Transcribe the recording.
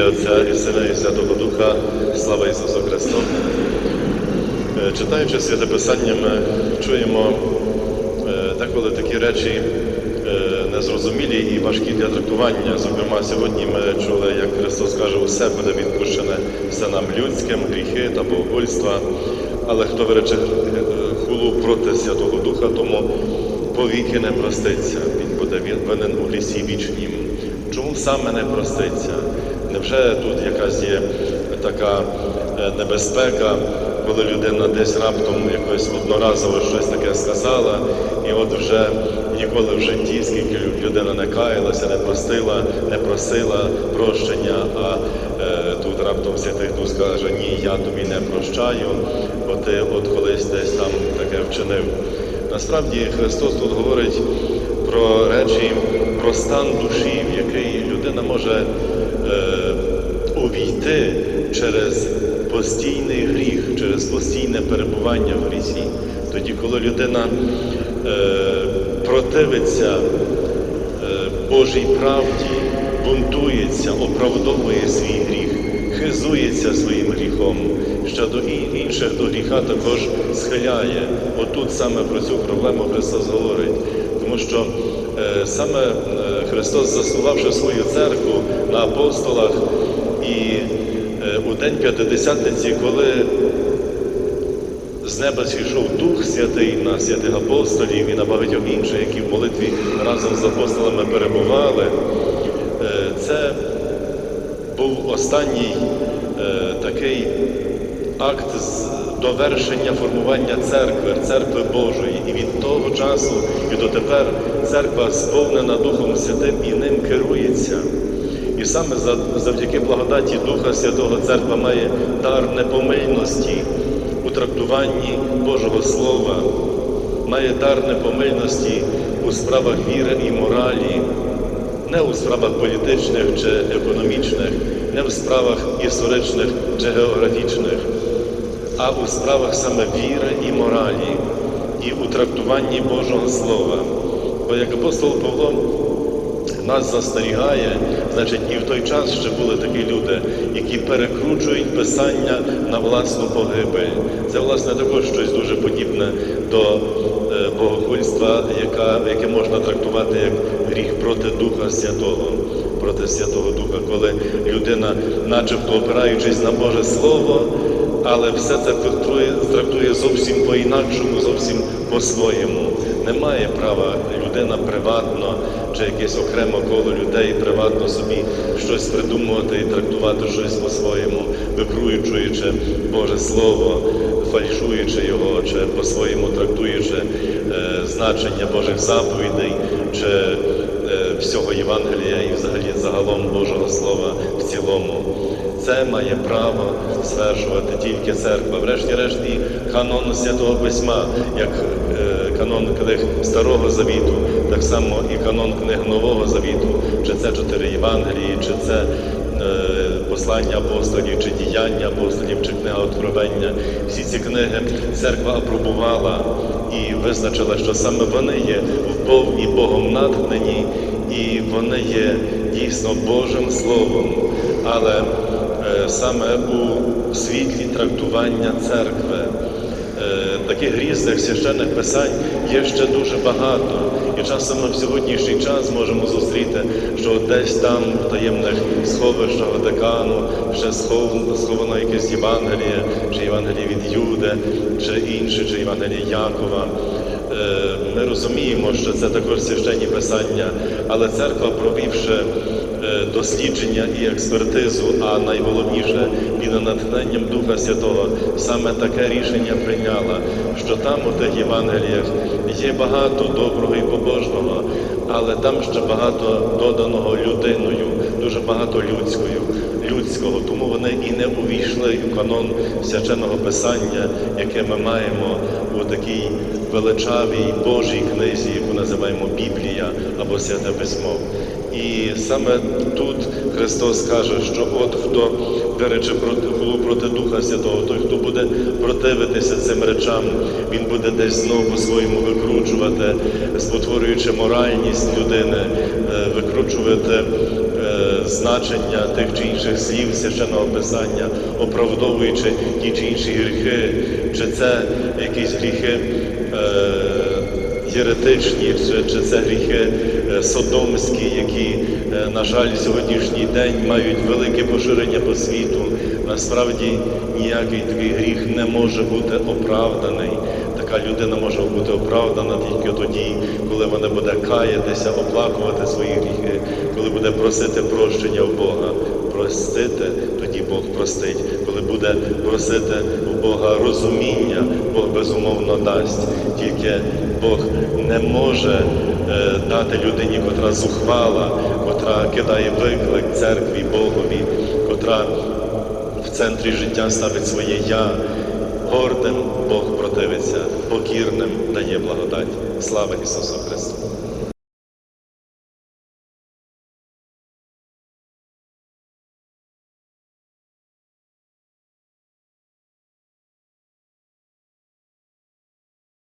ім'я Отця і Сина і Святого Духа, слава Ісусу Христу. Е, Читаючи святе Писання, ми чуємо е, деколи такі речі е, незрозумілі і важкі для трактування. Зокрема, сьогодні ми чули, як Христос каже, усе буде відпущене синам людським, гріхи та богохульства. Але хто вирече хулу проти Святого Духа, тому повіки не проститься. Він буде винен у лісі вічнім. Чому саме не проститься? Невже тут якась є така е, небезпека, коли людина десь раптом якось одноразово щось таке сказала, і от вже ніколи в житті, скільки людина не каялася, не простила, не просила прощення, а е, тут раптом Святий Дух скаже, ні, я тобі не прощаю, бо ти от колись десь там таке вчинив. Насправді Христос тут говорить про речі, про стан душі, в який людина може е, увійти через постійний гріх, через постійне перебування в грісі. Тоді, коли людина е, противиться е, Божій правді, бунтується, оправдовує свій гріх, хизується своїм гріхом, що до інших до гріха також схиляє. Отут саме про цю проблему Христос говорить. Тому що е, саме е, Христос, заснувавши свою церкву на апостолах, і е, у День П'ятидесятниці, коли з неба зійшов Дух Святий на святих апостолів і на багатьох інших, які в молитві разом з апостолами перебували, е, це був останній е, такий акт довершення формування церкви, церкви Божої. І від того часу і дотепер церква сповнена Духом Святим і ним керується. І саме завдяки благодаті Духа Святого Церква має дар непомильності у трактуванні Божого Слова, має дар непомильності у справах віри і моралі, не у справах політичних чи економічних, не в справах історичних чи географічних, а у справах саме віри і моралі, і у трактуванні Божого Слова. Бо як апостол Павло нас застерігає, значить, і в той час ще були такі люди, які перекручують писання на власну погибель. Це, власне, також щось дуже подібне до е, богохульства, яка, яке можна трактувати як гріх проти Духа Святого, проти Святого Духа, коли людина, начебто опираючись на Боже Слово, але все це трактує, трактує зовсім по-інакшому, зовсім по-своєму. Немає права людина приватно чи якесь окреме коло людей приватно собі щось придумувати і трактувати щось по-своєму, викруючуючи Боже Слово, фальшуючи його, чи по-своєму трактуючи е, значення Божих заповідей, чи всього Євангелія і взагалі загалом Божого Слова в цілому. Це має право стверджувати тільки церква. Врешті-решт і канон Святого Письма, як е, канон книг Старого Завіту, так само і канон книг Нового Завіту, чи це чотири Євангелії, чи це е, послання апостолів, чи діяння апостолів, чи книга Откровення. Всі ці книги церква апробувала і визначила, що саме вони є вповні Богом натхнені, і вони є дійсно Божим Словом. Але е, саме у світлі трактування церкви. Е, Таких різних священних писань є ще дуже багато. І часом ми в сьогоднішній час можемо зустріти, що десь там в таємних сховищах Ватикану ще схов- сховано якесь Євангеліє, чи Євангеліє від Юди, чи інше, чи Євангеліє Якова. Е, Ми розуміємо, що це також священні писання, але церква, провівши е, дослідження і експертизу, а найголовніше під натхненням Духа Святого, саме таке рішення прийняла, що там у тих Євангеліях є багато доброго і побожного, але там ще багато доданого людиною, дуже багато людською, людського. Тому вони і не увійшли у канон священного писання, яке ми маємо у такій величавій Божій книзі, яку називаємо Біблія або Святе Письмо. І саме тут Христос каже, що от хто вирече проти проти Духа Святого, той, хто буде противитися цим речам, він буде десь знову по-своєму викручувати, спотворюючи моральність людини, е, викручувати значення тих чи інших слів священного писання, оправдовуючи ті чи інші гріхи, чи це якісь гріхи. Е, єретичні, чи, чи це гріхи е, содомські, які, е, на жаль, сьогоднішній день мають велике поширення по світу. Насправді ніякий такий гріх не може бути оправданий. Така людина може бути оправдана тільки тоді, коли вона буде каятися, оплакувати свої гріхи, коли буде просити прощення в Бога. Простити, тоді Бог простить. Коли буде просити у Бога розуміння, Бог безумовно дасть. Тільки Бог не може е, дати людині, котра зухвала, котра кидає виклик церкві, Богові, котра в центрі життя ставить своє я. Гордим Бог противиться, покірним дає благодать. Слава Ісусу Христу!